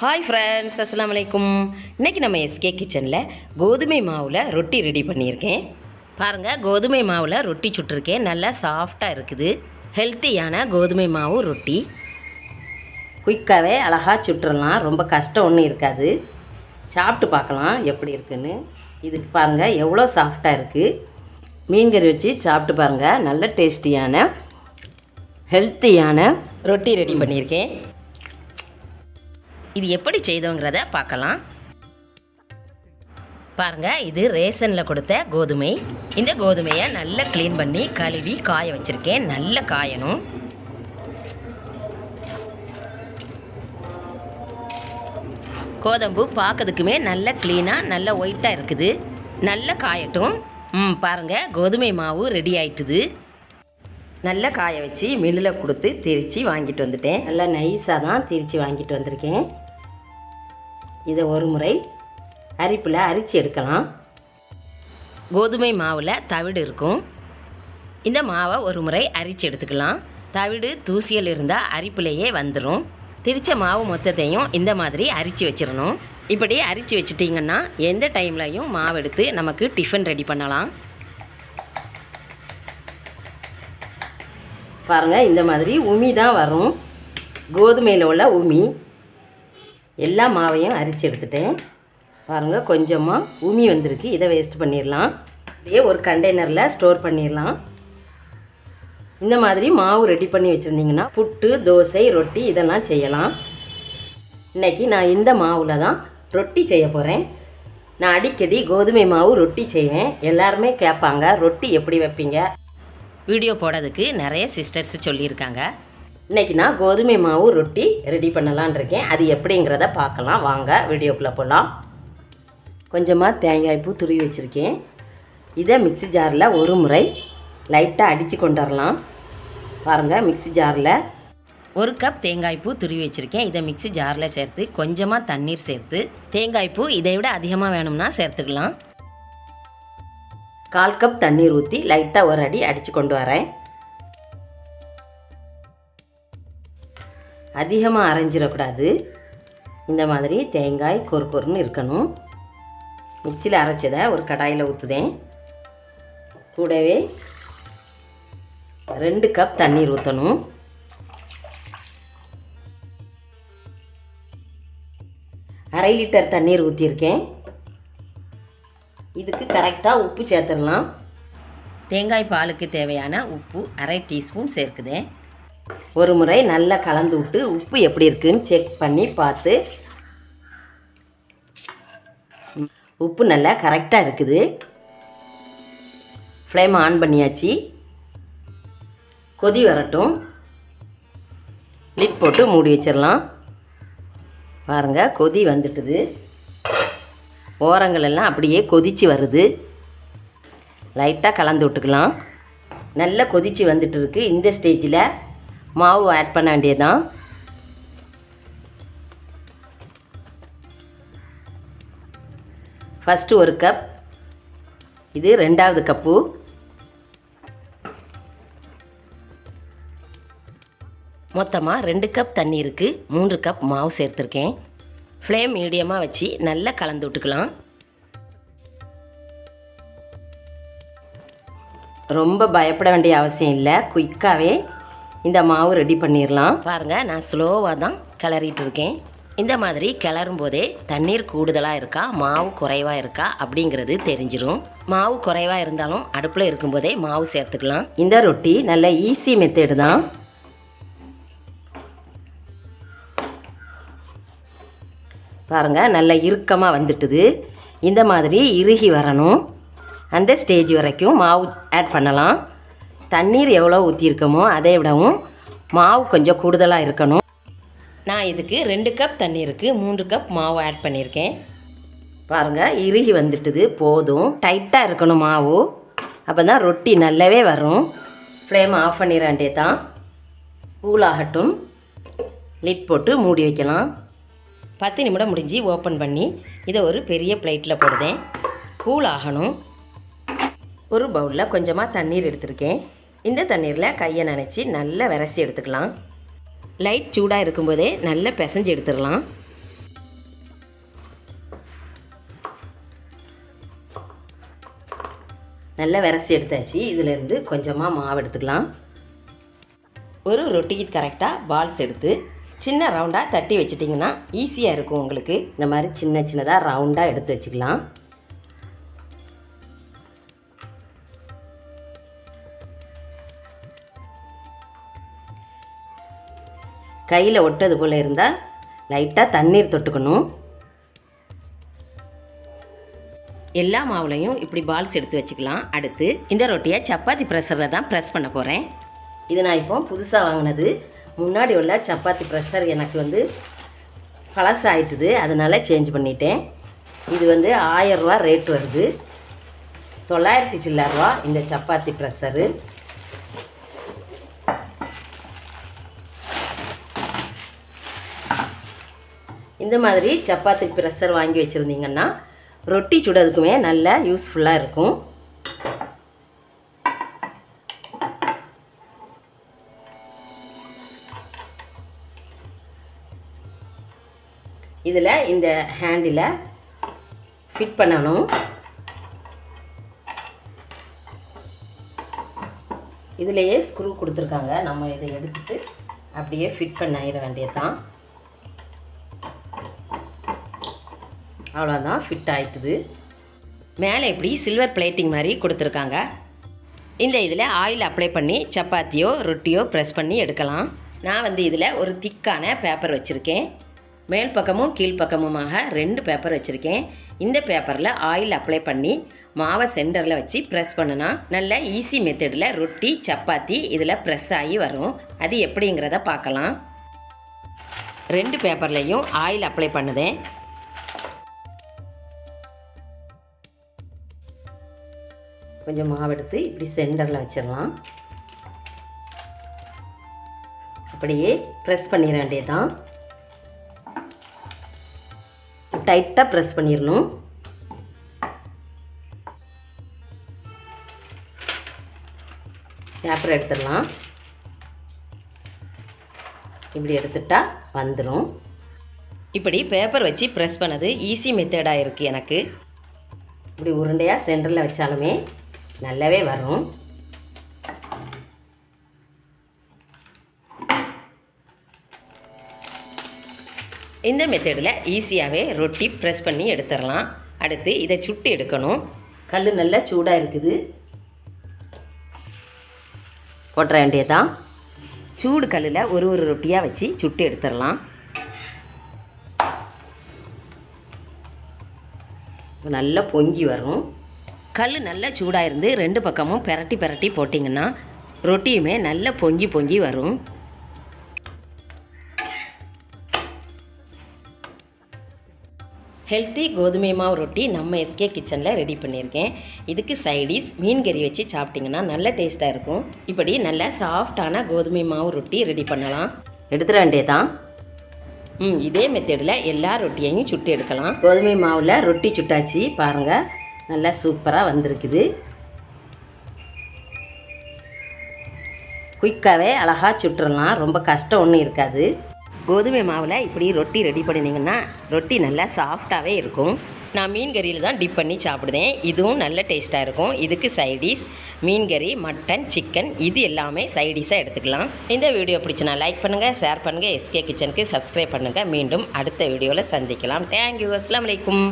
Hi friends அஸ்ஸலாமு அலைக்கும் இன்றைக்கி நம்ம எஸ்கே கிச்சனில் கோதுமை மாவில் ரொட்டி ரெடி பண்ணியிருக்கேன். பாருங்கள் கோதுமை மாவில் ரொட்டி சுட்டிருக்கேன். நல்லா சாஃப்டாக இருக்குது. ஹெல்த்தியான கோதுமை மாவு ரொட்டி. குயிக்காகவே அழகாக சுட்டுறலாம். ரொம்ப கஷ்டம் ஒன்றும் இருக்காது. சாப்பிட்டு பார்க்கலாம் எப்படி இருக்குன்னு. இதுக்கு பாருங்கள் எவ்வளோ சாஃப்டாக இருக்குது மீன் கறி வச்சு சாப்பிட்டு பாருங்கள் நல்ல டேஸ்டியான ஹெல்த்தியான ரொட்டி ரெடி பண்ணியிருக்கேன். இது எப்படி செய்தோங்கிறத பார்க்கலாம். பாருங்கள் இது ரேஷனில் கொடுத்த கோதுமை. இந்த கோதுமையை நல்லா க்ளீன் பண்ணி கழுவி காய வச்சுருக்கேன். நல்லா காயணும். கோதம்பு பார்க்கறதுக்குமே நல்ல க்ளீனாக நல்ல ஒயிட்டாக இருக்குது. நல்ல காயட்டும். ம் பாருங்கள் கோதுமை மாவு ரெடி ஆயிட்டுது. நல்லா காய வச்சு மில்லில் கொடுத்து திரித்து வாங்கிட்டு வந்துட்டேன். நல்லா நைஸாக தான் திரித்து வாங்கிட்டு வந்திருக்கேன். இதை ஒரு முறை அரிப்பில் அரிச்சு எடுக்கலாம். கோதுமை மாவில் தவிடு இருக்கும். இந்த மாவை ஒரு முறை அரிச்சு எடுத்துக்கலாம். தவிடு தூசியல் இருந்தால் அரிப்பிலேயே வந்துடும் திரிச்ச மாவு மொத்தத்தையும் இந்த மாதிரி அரிச்சு வச்சிடணும் இப்படி அரிச்சு வச்சிட்டிங்கன்னா எந்த டைம்லையும் மாவு எடுத்து நமக்கு டிஃபன் ரெடி பண்ணலாம். பாருங்கள் இந்த மாதிரி உமி தான் வரும். கோதுமையில் உள்ள உமி. எல்லா மாவையும் அரிச்சு எடுத்துட்டேன். பாருங்கள் கொஞ்சமாக உமி வந்திருக்கு. இதை வேஸ்ட் பண்ணிடலாம். இதே ஒரு கண்டெய்னரில் ஸ்டோர் பண்ணிடலாம். இந்த மாதிரி மாவு ரெடி பண்ணி வச்சுருந்தீங்கன்னா புட்டு தோசை ரொட்டி இதெல்லாம் செய்யலாம். இன்றைக்கி நான் இந்த மாவில் தான் ரொட்டி செய்ய போகிறேன் நான் அடிக்கடி கோதுமை மாவு ரொட்டி செய்வேன். எல்லாருமே கேட்பாங்க ரொட்டி எப்படி வைப்பீங்க? வீடியோ போடுறதுக்கு நிறைய சிஸ்டர்ஸ் சொல்லியிருக்காங்க. இன்றைக்கி நான் கோதுமை மாவு ரொட்டி ரெடி பண்ணலான் இருக்கேன். அது எப்படிங்கிறத பார்க்கலாம். வாங்க வீடியோக்குள்ளே போகலாம் கொஞ்சமாக தேங்காய் பூ துருவி வச்சுருக்கேன். இதை மிக்ஸி ஜாரில் ஒரு முறை லைட்டாக அடித்து கொண்டு வரலாம் பாருங்கள் மிக்ஸி ஜாரில் ஒரு கப் தேங்காய் பூ துருவி வச்சுருக்கேன். இதை மிக்ஸி ஜாரில் சேர்த்து கொஞ்சமாக தண்ணீர் சேர்த்து தேங்காய் பூ இதை விட அதிகமாக வேணும்னா சேர்த்துக்கலாம். கால் கப் தண்ணீர் ஊற்றி லைட்டாக ஒரு அடி அடித்து கொண்டு வரேன். அதிகமாக அரைஞ்சிடக்கூடாது. இந்த மாதிரி தேங்காய் கொரு இருக்கணும். மிக்சியில் அரைச்சதை ஒரு கடாயில் ஊற்றுதேன் கூடவே ரெண்டு கப் தண்ணீர் ஊற்றணும் அரை லிட்டர் தண்ணீர் ஊற்றிருக்கேன் இதுக்கு கரெக்டாக உப்பு சேர்த்துடலாம். தேங்காய் பாலுக்கு தேவையான உப்பு அரை டீஸ்பூன் சேர்க்குதேன். ஒரு முறை நல்லா கலந்து விட்டு உப்பு எப்படி இருக்குன்னு செக் பண்ணி பார்த்து. உப்பு நல்லா கரெக்டாக இருக்குது. ஃப்ளேம் ஆன் பண்ணியாச்சு. கொதி வரட்டும். லிட் போட்டு மூடி வச்சிடலாம். பாருங்கள் கொதி வந்துட்டுது. ஓரங்கள் எல்லாம் அப்படியே கொதிச்சு வருது. லைட்டாக கலந்து விட்டுக்கலாம். நல்லா கொதிச்சு வந்துட்டு இருக்கு. இந்த ஸ்டேஜில் மாவு ஆட் பண்ண வேண்டியதுதான். ஃபஸ்ட்டு ஒரு கப் இது ரெண்டாவது கப்பு மொத்தமாக ரெண்டு கப் தண்ணி இருக்குது மூன்று கப் மாவு சேர்த்துருக்கேன். ஃப்ளேம் மீடியமாக வச்சு நல்லா கலந்து விட்டுக்கலாம். ரொம்ப பயப்பட வேண்டிய அவசியம் இல்லை. குயிக்காகவே இந்த மாவு ரெடி பண்ணிடலாம் பாருங்கள் நான் ஸ்லோவாக தான் கிளறிட்டு இருக்கேன். இந்த மாதிரி கிளறும் போதே தண்ணீர் கூடுதலாக இருக்கா மாவு குறைவாக இருக்கா அப்படிங்கிறது தெரிஞ்சிடும் மாவு குறைவாக இருந்தாலும் அடுப்பில் இருக்கும்போதே மாவு சேர்த்துக்கலாம். இந்த ரொட்டி நல்ல ஈஸி மெத்தேடு தான். பாருங்கள் நல்ல இறுக்கமாக வந்துட்டுது. இந்த மாதிரி இறுகி வரணும். அந்த ஸ்டேஜ் வரைக்கும் மாவு ஆட் பண்ணலாம். தண்ணீர் எவ்வளோ ஊற்றிருக்கோமோ அதை விடவும் மாவு கொஞ்சம் கூடுதலாக இருக்கணும். நான் இதுக்கு ரெண்டு கப் தண்ணீருக்கு மூன்று கப் மாவு ஆட் பண்ணியிருக்கேன். பாருங்கள் இறுகி வந்துட்டுது போதும். டைட்டாக இருக்கணும் மாவு. அப்போ தான் ரொட்டி நல்லாவே வரும். ஃப்ளேம் ஆஃப் பண்ணிடாண்டே தான். கூலாகட்டும் லிட் போட்டு மூடி வைக்கலாம். பத்து நிமிடம் முடிஞ்சு ஓப்பன் பண்ணி இதை ஒரு பெரிய பிளேட்டில் போடுதேன். கூல் ஆகணும் ஒரு பவுலில் கொஞ்சமாக தண்ணீர் எடுத்திருக்கேன். இந்த தண்ணீரில் கையை நனைச்சி நல்லா விரசி எடுத்துக்கலாம். லைட் சூடாக இருக்கும்போதே நல்லா பிசைஞ்சு எடுத்துடலாம். நல்லா விரசி எடுத்தாச்சு. இதிலேருந்து கொஞ்சமாக மாவு எடுத்துக்கலாம். ஒரு ரொட்டிக்கு கரெக்டாக பால்ஸ் எடுத்து சின்ன ரவுண்டாக தட்டி வச்சிட்டிங்கன்னா ஈஸியாக இருக்கும் உங்களுக்கு. இந்த மாதிரி சின்ன சின்னதாக ரவுண்டாக எடுத்து வச்சுக்கலாம். கையில் ஒட்டது போல் இருந்தால் லைட்டாக தண்ணீர் தொட்டுக்கணும். எல்லா மாவுலையும் இப்படி பால்ஸ் எடுத்து வச்சுக்கலாம். அடுத்து இந்த ரொட்டியை சப்பாத்தி ப்ரெஷரில் தான் ப்ரெஸ் பண்ண போகிறேன் இது நான் இப்போ புதுசாக வாங்கினது. முன்னாடி உள்ள சப்பாத்தி ப்ரெஷர் எனக்கு வந்து பழசாயிட்டுது அதனால் சேஞ்ச் பண்ணிட்டேன். இது வந்து ஆயரூவா ரேட் வருது. தொள்ளாயிரத்தி சில்லரூவா இந்த சப்பாத்தி ப்ரெஷரு. இந்த மாதிரி சப்பாத்தி ப்ரெஷர் வாங்கி வச்சுருந்தீங்கன்னா ரொட்டி சுடுறதுக்குமே நல்லா யூஸ்ஃபுல்லாக இருக்கும். இதில் இந்த ஹேண்டில் ஃபிட் பண்ணணும். இதுலேயே ஸ்க்ரூ கொடுத்துருக்காங்க. நம்ம இதை எடுத்துட்டு அப்படியே ஃபிட் பண்ணிட வேண்டியதுதான். அவ்வளோதான் ஃபிட் ஆயிட்டுது. மேலே இப்படி சில்வர் பிளேட்டிங் மாதிரி கொடுத்துருக்காங்க. இந்த இதில் ஆயில் அப்ளை பண்ணி சப்பாத்தியோ ரொட்டியோ ப்ரெஸ் பண்ணி எடுக்கலாம். நான் வந்து இதில் ஒரு திக்கான பேப்பர் வச்சுருக்கேன். மேல் பக்கமும் கீழ்ப்பக்கமுமாக ரெண்டு பேப்பர் வச்சுருக்கேன். இந்த பேப்பரில் ஆயில் அப்ளை பண்ணி மாவை சென்டரில் வச்சு ப்ரெஸ் பண்ணுனா நல்ல ஈஸி மெத்தடில் ரொட்டி சப்பாத்தி இதில் ப்ரெஸ் ஆகி வரும். அது எப்படிங்கிறத பார்க்கலாம். ரெண்டு பேப்பர்லேயும் ஆயில் அப்ளை பண்ணுதேன். கொஞ்சம் மாவு எடுத்து இப்படி சென்டரில் வச்சிடலாம். அப்படியே ப்ரெஸ் பண்ணிட வேண்டியதுதான். டைட்டாக ப்ரெஸ் பண்ணிடணும். பேப்பர் எடுத்துடலாம். இப்படி எடுத்துட்டா வந்துடும் இப்படி பேப்பர் வச்சு ப்ரெஸ் பண்ணது ஈஸி மெத்தடாக இருக்குது எனக்கு. இப்படி உருண்டையாக சென்டரில் வச்சாலுமே நல்லாவே வரும். இந்த மெத்தடில் ஈஸியாகவே ரொட்டி ப்ரெஸ் பண்ணி எடுத்துடலாம். அடுத்து இதை சுட்டு எடுக்கணும். கல் நல்லா சூடாக இருக்குது போட்டுற வேண்டியதான் சூடு கல்லில் ஒரு ஒரு ரொட்டியாக வச்சு சுட்டு எடுத்துடலாம். நல்லா பொங்கி வரும். கல் நல்லா சூடாக இருந்து ரெண்டு பக்கமும் பெரட்டி பெரட்டி போட்டிங்கன்னா ரொட்டியுமே நல்லா பொங்கி பொங்கி வரும். ஹெல்த்தி கோதுமை மாவு ரொட்டி நம்ம எஸ்கே கிச்சனில் ரெடி பண்ணியிருக்கேன். இதுக்கு சைடிஸ் மீன் கறி வச்சு சாப்பிட்டிங்கன்னா நல்ல டேஸ்ட்டாக இருக்கும். இப்படி நல்ல சாஃப்டான கோதுமை மாவு ரொட்டி ரெடி பண்ணலாம். எடுத்துட வேண்டியதான் ம் இதே மெத்தடில் எல்லா ரொட்டியையும் சுட்டு எடுக்கலாம். கோதுமை மாவில் ரொட்டி சுட்டாச்சு பாருங்கள் நல்லா சூப்பராக வந்திருக்குது. குயிக்காகவே அழகாக சுட்டுடலாம் ரொம்ப கஷ்டம் ஒன்றும் இருக்காது. கோதுமை மாவில் இப்படி ரொட்டி ரெடி பண்ணினீங்கன்னா ரொட்டி நல்லா சாஃப்டாகவே இருக்கும். நான் மீன் கறியில் தான் டிப் பண்ணி சாப்பிடுதேன். இதுவும் நல்ல டேஸ்ட்டாக இருக்கும். இதுக்கு சைடிஷ் மீன் கறி மட்டன் சிக்கன் இது எல்லாமே சைடிஷாக எடுத்துக்கலாம். இந்த வீடியோ பிடிச்சினா லைக் பண்ணுங்கள் ஷேர் பண்ணுங்கள் எஸ்கே கிச்சனுக்கு சப்ஸ்கிரைப் பண்ணுங்கள் மீண்டும் அடுத்த வீடியோவில் சந்திக்கலாம். தேங்க்யூ அஸ்லாம் வலைக்கும்